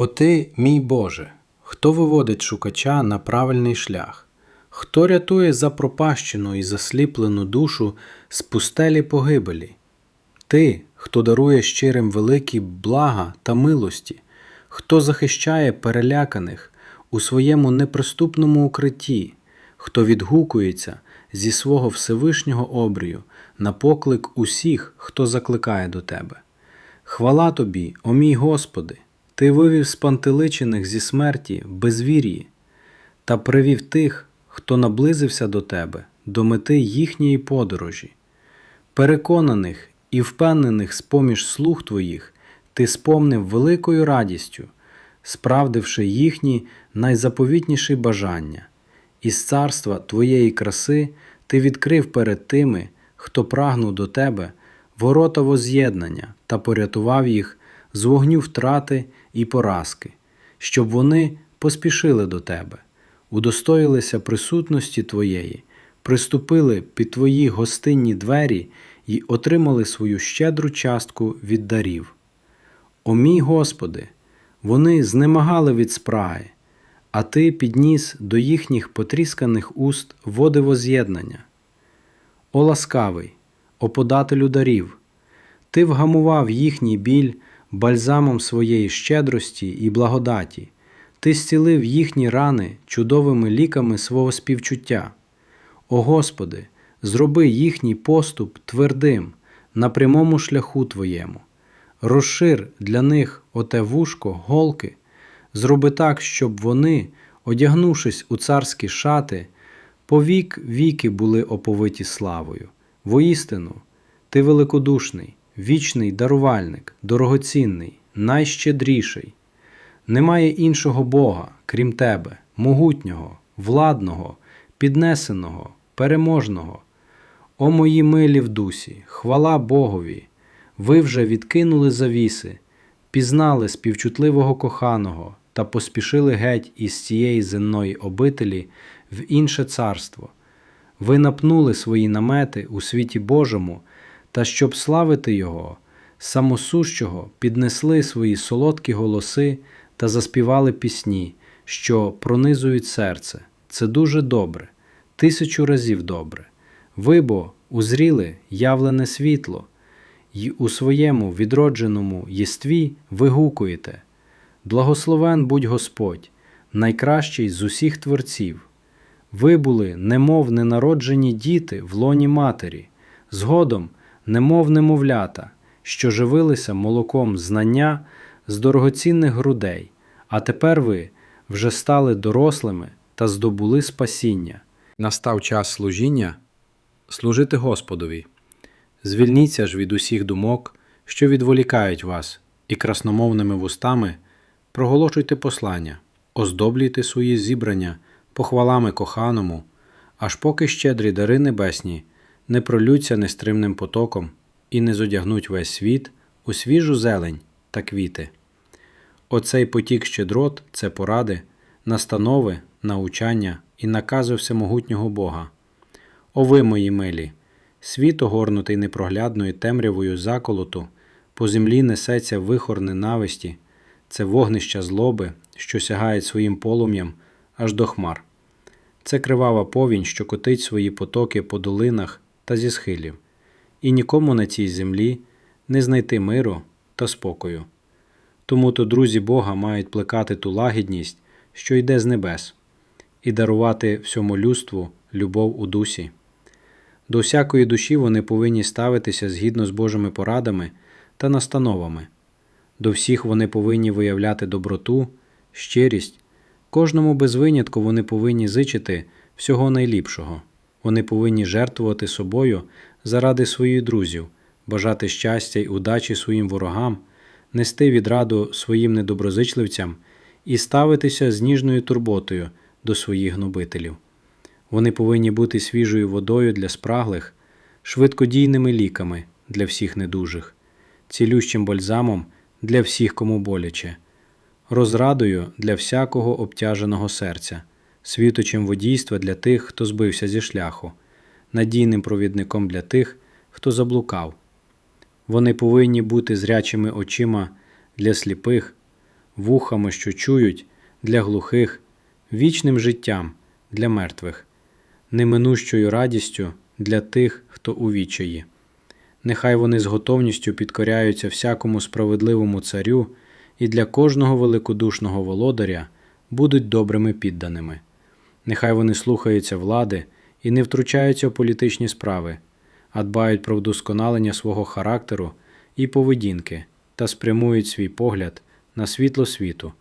О ти, мій Боже, хто виводить шукача на правильний шлях, хто рятує запропащену і засліплену душу з пустелі погибелі? Ти, хто дарує щирим великі блага та милості, хто захищає переляканих у своєму неприступному укритті, хто відгукується зі свого Всевишнього обрію на поклик усіх, хто закликає до тебе. Хвала тобі, о мій Господи, Ти вивів спантеличених зі смерті безвір'ї та привів тих, хто наблизився до тебе, до мети їхньої подорожі. Переконаних і впевнених з поміж слуг твоїх, ти сповнив великою радістю, справдивши їхні найзаповітніші бажання. Із царства твоєї краси ти відкрив перед тими, хто прагнув до тебе, ворота воз'єднання та порятував їх з вогню втрати і поразки, щоб вони поспішили до тебе, удостоїлися присутності Твоєї, приступили під Твої гостинні двері і отримали свою щедру частку від дарів. О мій Господи, вони знемагали від спраги, а Ти підніс до їхніх потрісканих уст води воз'єднання. О ласкавий, о подателю дарів, Ти вгамував їхній біль бальзамом своєї щедрості і благодаті, Ти зцілив їхні рани чудовими ліками свого співчуття. О Господи, зроби їхній поступ твердим на прямому шляху Твоєму. Розшир для них оте вушко, голки, зроби так, щоб вони, одягнувшись у царські шати, повік віки були оповиті славою. Воістину, ти великодушний, вічний дарувальник, дорогоцінний, найщедріший. Немає іншого Бога, крім тебе, могутнього, владного, піднесеного, переможного. О мої милі в дусі, хвала Богові! Ви вже відкинули завіси, пізнали співчутливого коханого та поспішили геть із цієї земної обителі в інше царство. Ви напнули свої намети у світі Божому, та щоб славити Його, самосущого піднесли свої солодкі голоси та заспівали пісні, що пронизують серце. Це дуже добре, тисячу разів добре. Ви бо узріли явлене світло, й у своєму відродженому єстві вигукуєте Благословен будь Господь, найкращий з усіх творців. Ви були, немов ненароджені діти в лоні матері, згодом, немов немовлята, що живилися молоком знання з дорогоцінних грудей, а тепер ви вже стали дорослими та здобули спасіння. Настав час служіння служити Господові. Звільніться ж від усіх думок, що відволікають вас, і красномовними вустами проголошуйте послання, оздоблюйте свої зібрання похвалами коханому, аж поки щедрі дари небесні не пролються нестримним потоком і не зодягнуть весь світ у свіжу зелень та квіти. Оцей потік щедрот це поради, настанови, научання і накази всемогутнього Бога. О ви, мої милі! Світ, огорнутий непроглядною темрявою заколоту, по землі несеться вихор ненависті, це вогнища злоби, що сягають своїм полум'ям аж до хмар. Це кривава повінь, що котить свої потоки по долинах та зі схилів, і нікому на цій землі не знайти миру та спокою. Тому то друзі Бога мають плекати ту лагідність, що йде з небес, і дарувати всьому людству любов у дусі. До всякої душі вони повинні ставитися згідно з Божими порадами та настановами. До всіх вони повинні виявляти доброту, щирість, кожному без винятку вони повинні зичити всього найліпшого. Вони повинні жертвувати собою заради своїх друзів, бажати щастя й удачі своїм ворогам, нести відраду своїм недоброзичливцям і ставитися з ніжною турботою до своїх гнобителів. Вони повинні бути свіжою водою для спраглих, швидкодійними ліками для всіх недужих, цілющим бальзамом для всіх, кому боляче, розрадою для всякого обтяженого серця, світочем водійства для тих, хто збився зі шляху, надійним провідником для тих, хто заблукав. Вони повинні бути зрячими очима для сліпих, вухами, що чують, для глухих, вічним життям для мертвих, неминущою радістю для тих, хто у вічаї. Нехай вони з готовністю підкоряються всякому справедливому царю і для кожного великодушного володаря будуть добрими підданими. Нехай вони слухаються влади і не втручаються в політичні справи, а дбають про вдосконалення свого характеру і поведінки та спрямують свій погляд на світло світу,